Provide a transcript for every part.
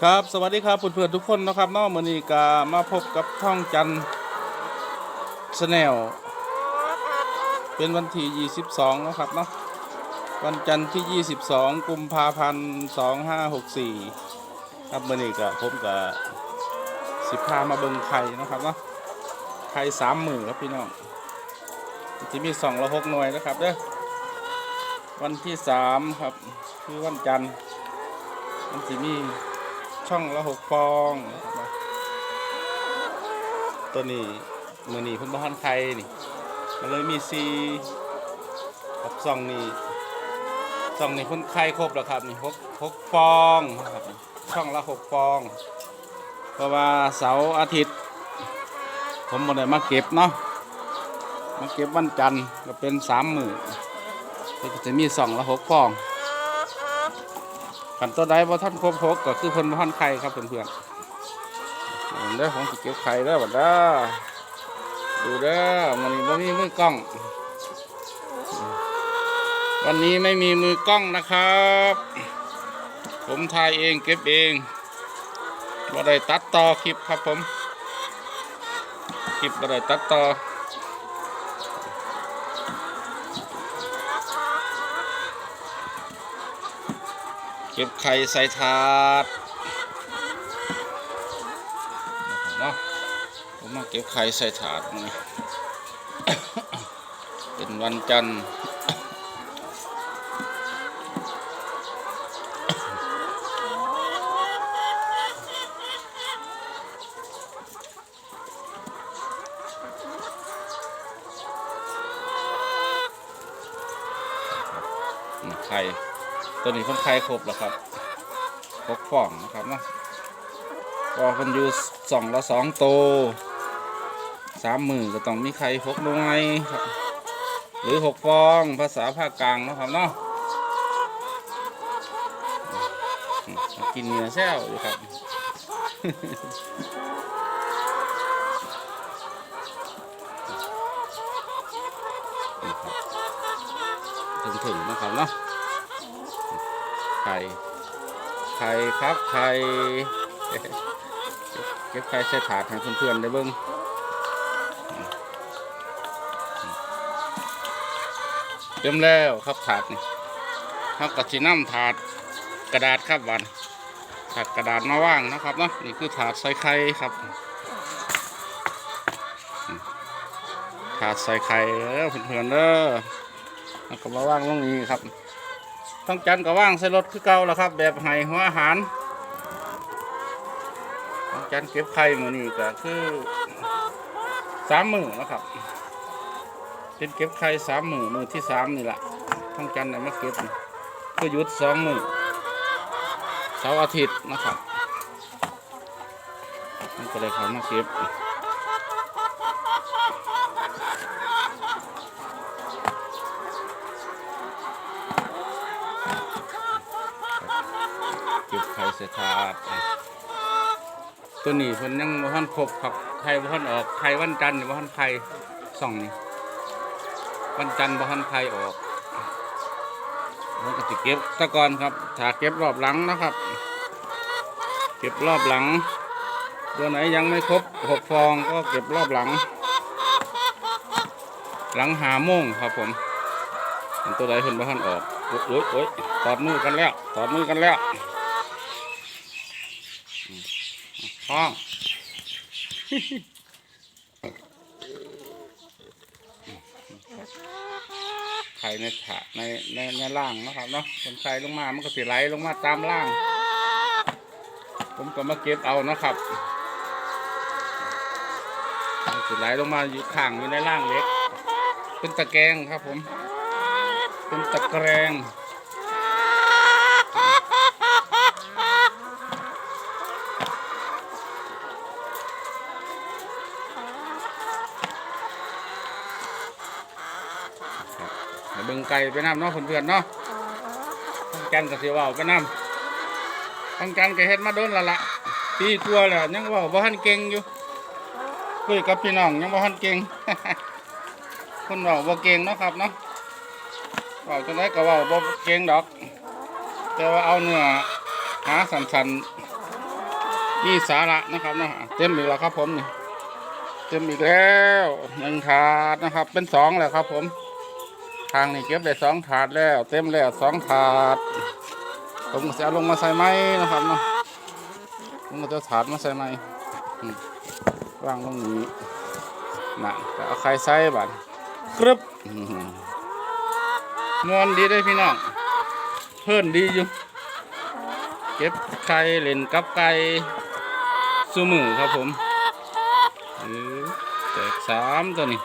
ครับสวัสดีครับเพื่อนๆทุกคนนะครับนอกมือนีกามาพบกับท่องจันสแนลเป็นวันที่ 22 นะครับเนาะวันจันทร์ที่ 22 กุมภาพันธ์ 2564 ครับมือนี้ก็ผมกับสิบพามาเบิงไข่นะครับเนาะไข่สามหมื่นครับพี่น้องที่มีสองละหกหน่วยนะครับเด้อวันที่สามครับคือวันจันทร์มันจะมี ช่องละหกฟองนะครับตัวนี้มือนี้เพิ่นบ้านไทยนี่ มันเลยมีซีกับซองนี้ซองนี้เพิ่นไข่ครบแล้วครับนี่หกหกฟองนะครับช่องละหกฟอง เพราะว่าเสาร์อาทิตย์ ผมบ่ได้มาเก็บเนาะมาเก็บวันจันทร์ก็เป็นสามหมื่นก็จะมีสองละหกฟอง ขันตัวใดบ่ท่านครบหกก็คือเพิ่นบ่ท่านไข่ครับเพื่อนๆเด้อผมสิเก็บไข่เด้อบัดเด้อดูเด้อมันนี้บ่มีมือกล้อง วันนี้ไม่มีมือกล้องนะครับ ผมถ่ายเองเก็บเองบ่ได้ตัดต่อคลิปครับผม คลิปบ่ได้ตัดต่อ เก็บไข่ใส่ถาดเนาะผมมาเก็บไข่ใส่ถาดนี่เป็นวันจันทร์ไข่ ตัวนี้คนไข่ครบแล้วครับครบฟองนะครับเนาะก็คนอยู่สองละสองโตวสามหมื่นก็ต้องมีไข่หกหน่วยครับหรือหกฟองภาษาภาคกลางนะครับเนาะกินเนื้อแซวอยู่ครับถึงถึงๆนะครับเนาะ ไข่ไข่ครับไข่เก็บไข่ใส่ถาดให้เพื่อนๆได้เบิ้งเต็มแล้วครับถาดนี่ครับกระชิน้ำถาดกระดาษครับวันถาดกระดาษมาว่างนะครับเนาะนี่คือถาดใส่ไข่ครับถาดใส่ไข่เด้อเพื่อนๆเด้อแล้วก็มาว่างตรงนี้ครับ ต้องจันก็ว่างใส่รถคือเก่าแล้วครับ แบบไห้หัวอาหารต้องจันเก็บไข่มือนี้ก็คือสามมือนะครับเป็นเก็บไข่สามมือมือที่สามนี่แหละต้องจันได้มาเก็บก็หยุดสองมือเสาร์อาทิตย์นะครับมันก็เลยเขามาเก็บ เก็บไข่เสถาดตัวนี้เพิ่นยังบ่ทันครบครับไข่บ่ทันออกไข่วันจันทร์บ่ทันไข่สองนี่วันจันทร์บ่ทันไข่ออกมันก็สิเก็บตะกอนครับถ้าเก็บรอบหลังนะครับ เก็บรอบหลัง ตัวไหนยังไม่ครบหกฟองก็เก็บรอบหลัง หลังหาโมงครับผมตัวใดเพิ่นบ่ทันออกโอ๊ยโอ๊ยโอ๊ยตอดมือกันแล้วตอดมือกันแล้ว ห้องไข่ในถาในในในล่างนะครับเนาะคนไข่ลงมามันก็สิไหลลงมาตามล่าง ผมก็มาเก็บเอานะครับมันสิไหลลงมาอยู่ข้างอยู่ในล่างเล็กเป็นตะแกรงครับผม เป็นตะแกรง ไก่ไปน้ำเนาะเพื่อนๆเนาะต้องกันกับเสียวาไปน้ำต้องกันกับเฮ็ดมาโดนและละปีตัวแหละยังเว่าบ่ทันเก่งอยู่คุยกับพี่น้องยังบ่ทันเก่งคนเว่าบ่เก่งเนาะครับเนาะเว่าจังไดก็เว่าบ่เก่งดอก แต่ว่าเอาเนื้อหาสันสันนี่สาระนะครับเนาะเต็มอีกแล้วครับผมนี่เต็มอีกแล้วหนึ่งถาดนะครับ เป็นสองแล้วครับผม ทางนี่เก็บได้สองถาดแล้ว เต็มแล้วสองถาด ผมก็จะเอาลงมาใส่ไม้นะครับเนาะผมก็จะเอาถาดมาใส่ไม้อืมวางลงนี้น่ะก็เอาไข่ใส่บัดกรึบอื้อหือมวนดีได้อพี่น้องเพิ่นดีอยู่ เก็บไข่เล่นกับไก่สูมือครับผมเออแตกสามตัวนี้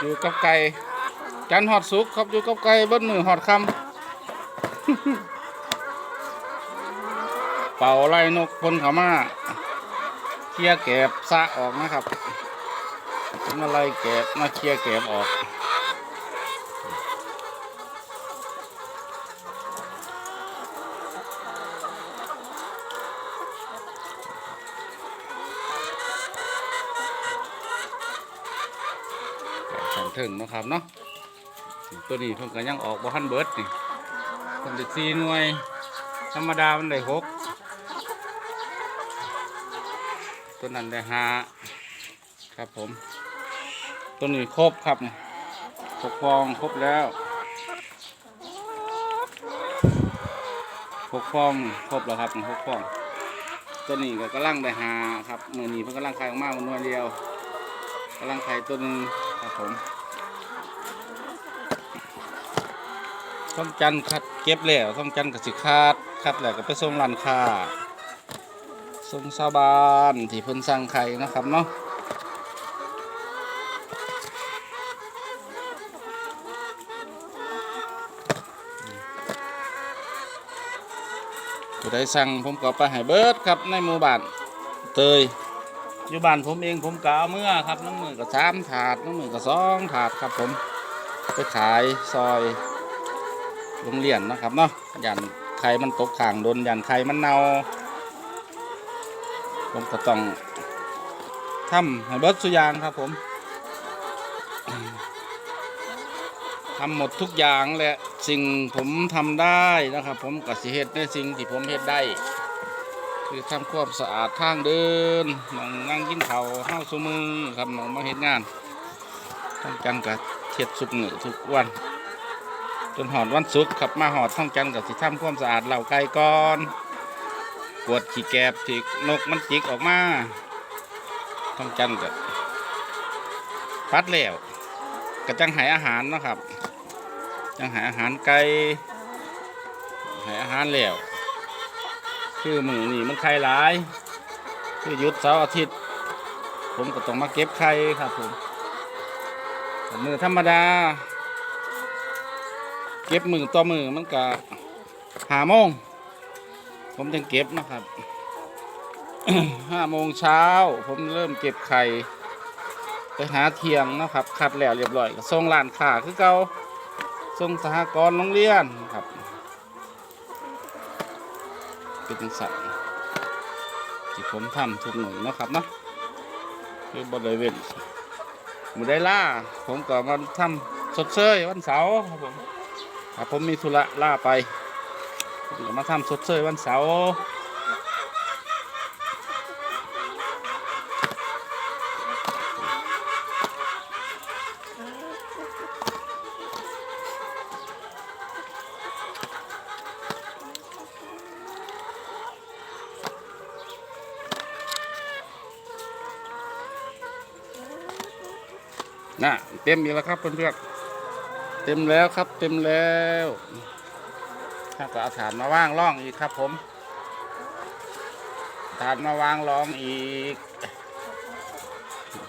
อยู่กับไก่จันหอดสุกครับอยู่กับไก่เบิ้มือหอดคำเป่าไล่นกพนขามาเคลียร์แกบสะออกนะครับมาไล่แกบมาเคลียร์แกบออก ถึงนะครับเนาะตัวนี้เพิ่นก็ยังออกบ่ทันเบิดนี่เพิ่นได้สี่หน่วย ธรรมดามันได้หกตัวนั้นได้ห้าครับผม ตัวนี้ครบครับนี่หกฟองครบแล้วหกฟองครบแล้วครับหกฟอง ตัวนี้ก็กำลังได้หาครับมือนี้เพิ่นกำลังไข่ออกมามันนวลเดียวกำลังไข่ตัวหนึงครับผม ต้องจันทร์คัดเก็บแล้วต้องจันท์กับสิคาดคัดแล้วก็ไปส่งร้านค้าส่งชาวบ้านที่เพิ่นสั่งไข่นะครับเนาะผู้ใดสั่งผมก็ไปให้เบิดครับในหมู่บ้านเตยอยู่บ้านผมเองผมก็เอาเมื่อครับน้ำมือก็สามถาดน้ำมือก็สองถาดครับผมไปขายซอย โรงเรียนนะครับเนาะยันไข่มันตกข่างโดนยันไข่มันเน่าผมก็ต้องทำให้เบิดสุยางครับผมทำหมดทุกอย่างแหละสิ่งผมทำได้นะครับ ผมก็สิเฮ็ดในสิ่งที่ผมเฮ็ดได้ คือทำความสะอาดทางเดินหนองนั่งกินข้าห้าวสมือครับหนองมาเฮ็ดงานต้องจันกับเฮ็ดสุกเหนือทุกวัน นหอดวันศุกร์ครับมาหอดท่องจันกับสิทำความสะอาดเหล่าไก่ก่อนกวดขี้แกบที่นกมันจิกออกมาท่องจันกับปัดแล้วก็จังหายอาหารนะครับ จังหายอาหารไก่หายอาหารแล้วคือมือนี่มันไข่หลาย คือยุดเสาร์อาทิตย์ ผมก็ต้องมาเก็บไข่ครับผมมือธรรมดา เก็บมือต่อมือมันก็หาโมงผมจึงเก็บนะครับห้าโมงเช้า ผมเริ่มเก็บไข่ไปหาเทียงนะครับ คัดแล้วเรียบร้อยก็ส่งร้านค้าคือเก่าส่งสหกรณ์โรงเรียนครับ เป็นจังสันที่ผมทำทุกหนึ่งนะครับเนาะคือบริเวณมือได้ล่า ผมก็มาทำสดเชยวันเสาร์ครับผม ถ้าผมมีธุระล่าไปผมก็มาทำสดเชยวันเสาร์น่ะเต็มอีกแล้วครับเพื่อนๆ เต็มแล้วครับเต็มแล้วถ้าก็เอาฐานมาว่างร่องอีกครับผมฐานมาวางรองอีก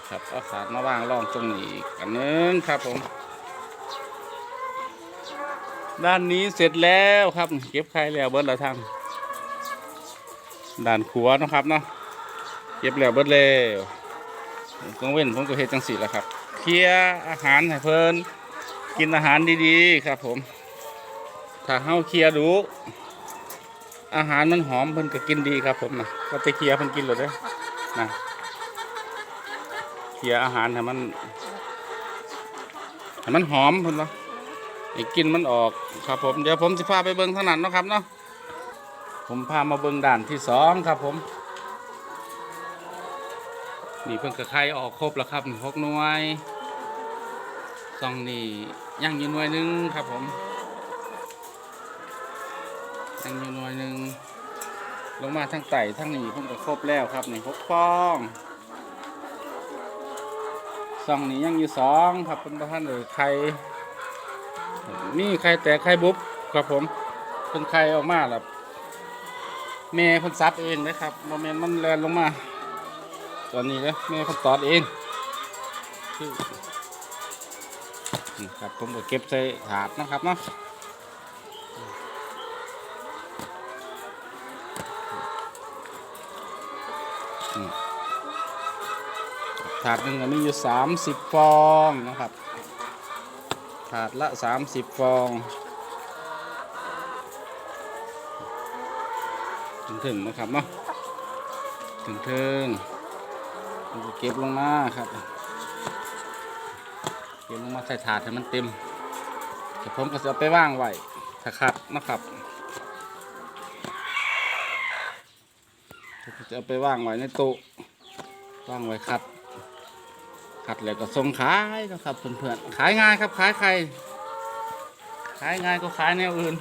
ครับเอาฐานมาวางรองตรงนี้อีกอันนึงครับผม ด้านนี้เสร็จแล้วครับ เก็บไข่แล้วเบิร์ดแล้วทางด้านขัวนะครับเนาะเก็บแล้วเบิร์ดแล้วกลางเว้นผมก็เฮ็ดจังสีแล้วครับ เคลียอาหารให้เพิ่น กินอาหารดีๆ ครับ ผม ถ้าเฮาเคลียร์ดู อาหารมันหอมเพิ่นก็กินดีครับ ผมนะก็ไปเคลียร์เพิ่นกินเลยเด้อนะเคลียร์อาหารให้มันให้มันหอมเพิ่นว่าให้กลินมันออกครับ ผมเดี๋ยวผมจะพาไปเบิ้งทางนั้นเนาะครับเนาะผมพามาเบิ้งด่านที่สองครับ ผม นี่เพิ่งกระไข่ออกครบแล้วครับหกหน่วยซองนี่ ยังอยู่หน่วยหนึ่งครับผม ยังอยู่หน่วยหนึ่งลงมาทั้งไต่ทั้งนี่เพิ่งก็ครบแล้วครับนี่หกฟองซองนี่ยังอยู่สองครับเป็นประธานเลยไข่มีไข่แต่ไข่บุบครับผมเพิ่นไข่ออกมาแล้วแม่เพิ่นซับเองนะครับโมเมนต์มันแลนลงมา ตอนนี้เลยแม่เขาตอดเองคือ นี่ครับผมก็เก็บใส่ถาดนะครับเนาะถาดหนึ่งมีอยู่สามสิบฟองนะครับ ถาดละสามสิบฟองถึงนะครับเนาะถึงๆผมก็เก็บลงมาครับ ก็บลงมาใส่ถาดให้มันเต็มแต่ผมก็จะเอาไปว่างไว้ถ้าขัดนะครับผมจะเอาไปว่างไว้ในโต๊ะว่างไว้ขัดขัดแล้วก็ส่งขายนะครับเพื่อนๆขายง่ายครับขายใครขายง่ายก็ขายแนวอื่น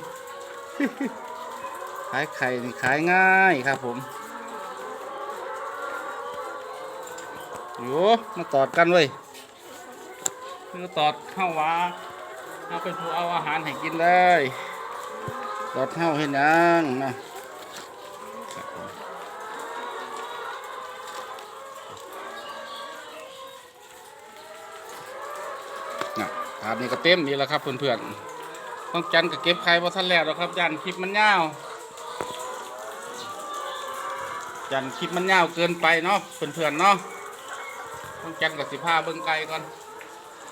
ขายไข่ขายง่ายครับผมอยู่มาตอดกันเว้ย คือตอดเข้าวาเอาเป็นผู้เอาอาหารให้กินเลย ตอดเข้าเห็นยังนะถาดนี้ก็เต็มนี่แหละครับเพื่อนๆ ต้องจันกับเก็บไข่พอทันแล้วครับยันคลิปมันยาวยันคลิปมันยาวเกินไปเนาะเพื่อนๆเนาะต้องจันกับสิผ้าเบิ้งไก่ก่อน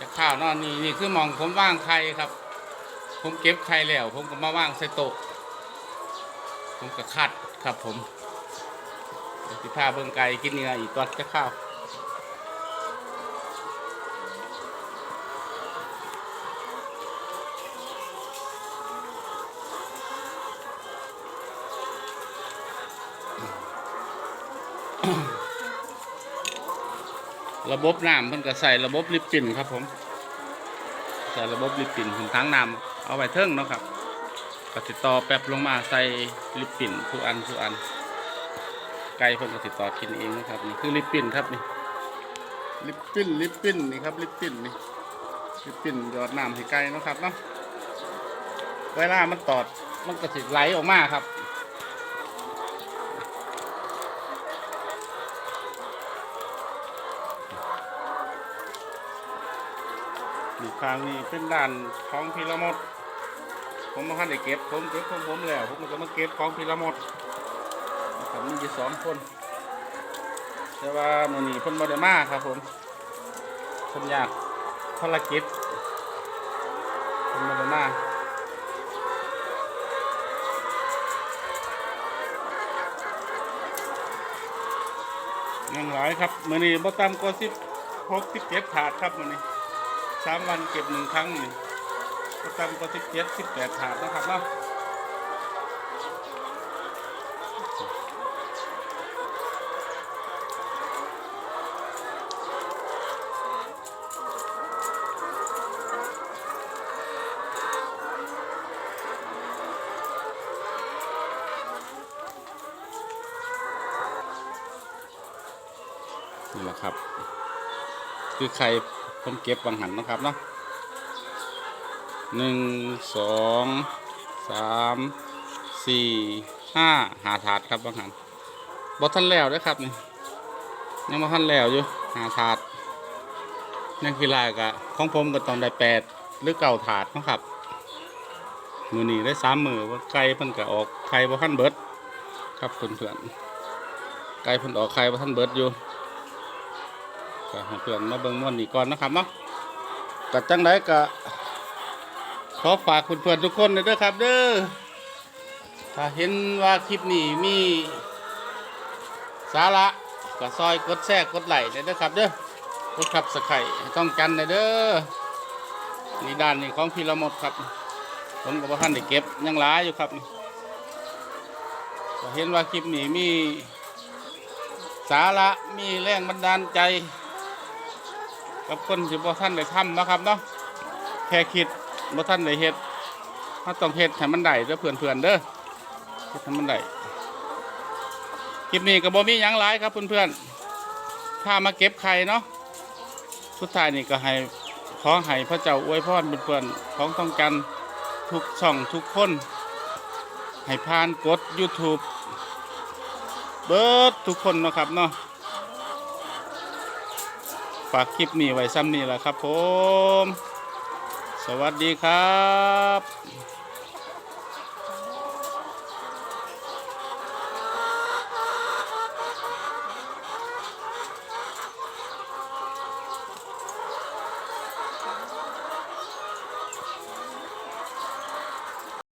จะข้าวนอนนี่นี่คือมองผมว่างไข่ครับ ผมเก็บไข่แล้ว ผมก็มาว่างใส่โต๊ะผมก็คัดครับผมสิผ้าเบิ้งไก่กินเนื้ออีกก่อนจะข้าว ระบบน้ำเพิ่นก็ใส่ระบบลิปปินครับผม ใส่ระบบลิปปินถึงทั้งน้ำเอาไว้เทิงเนาะครับก็ติดต่อแป๊บลงมาใส่ลิปปินทุกอันทุกอัน ไก่เพิ่นก็ติดต่อกินเองนะครับนี่คือลิปปินครับนี่ลิปปินลิปปินนี่ครับลิปปินนี่ลิปปินหยอดน้ำให้ไก่เนาะครับเนาะเวลามันตอดมันก็สิไหลออกมาครับ อีกครั้งนี้เป็นด่านของพีระมด ผมมาทันได้เก็บผมเก็บของผมแล้วผมก็มาเก็บของพีระมดครับมีอยู่สองคน แต่ว่ามือนี้เพิ่นบได้มาครับผมเพิ่นอยากภารกิจเพิ่นบได้มายังหลายครับมือนี้บ่ต่ำกว่าสิบหกสิบเจ็ดถาดครับมือนี้ สามวันเก็บหนึ่งครั้งนี่ก็ตามก็สิบเจ็ดสิบแปดถาดนะครับเนาะนี่แหละครับ คือใค ผมเก็บวังหันนะครับเนาะหนึ่งสองสามสี่ห้าหาถาดครับวังหันบอทันแล้วเด้วยครับนี่ยังบอทันแล้วอยู่หาถาดนั่คือลากะของผมก็ต้องได้แปดหรือเก่าถาดนะครับมือนี้ได้สามมือว่าไก่เพิ่นก็ออกไข่บ่ทันเบิร์ดครับเพื่อนๆไก่เพิ่นออกไข่บ่ทันเบิร์ดอยู่ ก็ให้เพื่อนมาเบิ่งม่วนนี่ก่อนนะครับเนาะกัจังไดก็ขอฝากคุณเพื่อนทุกคนเลยด้อครับ เด้อถ้าเห็นว่าคลิปนี้มีสาระก็ซอยกดแชร์กดไลค์เด้อครับ เด้อกดขับสไครต้องกันเด้อนี่ด้านนี้ของพี่ละหมดครับผมกับท่านได้เก็บยังหลายอยู่ครับก็เห็นว่าคลิปนี้มีสาระมีแรงบันดาลใจ กับคนที่บ่ท่านได้ทำนะครับเนาะแค่คิดบ่ท่านได้เฮ็ดถ้าต้องเฮ็ดให้มันได้เด้อเพื่อนๆเด้อเฮ็ดให้มันได้คลิปนี้ก็บ่มีหยังหลายครับเพื่อนๆถ้ามาเก็บไข่เนาะสุดท้ายนี่ก็ให้ขอให้พระเจ้าอวยพรเพื่อนๆของต้องกันทุกช่องทุกคน ให้ผ่านกด YouTube เบิร์ดทุกคนนะครับเนาะ ฝากคลิปนี้ไว้ซ้ำนี่แหละครับผม สวัสดีครับ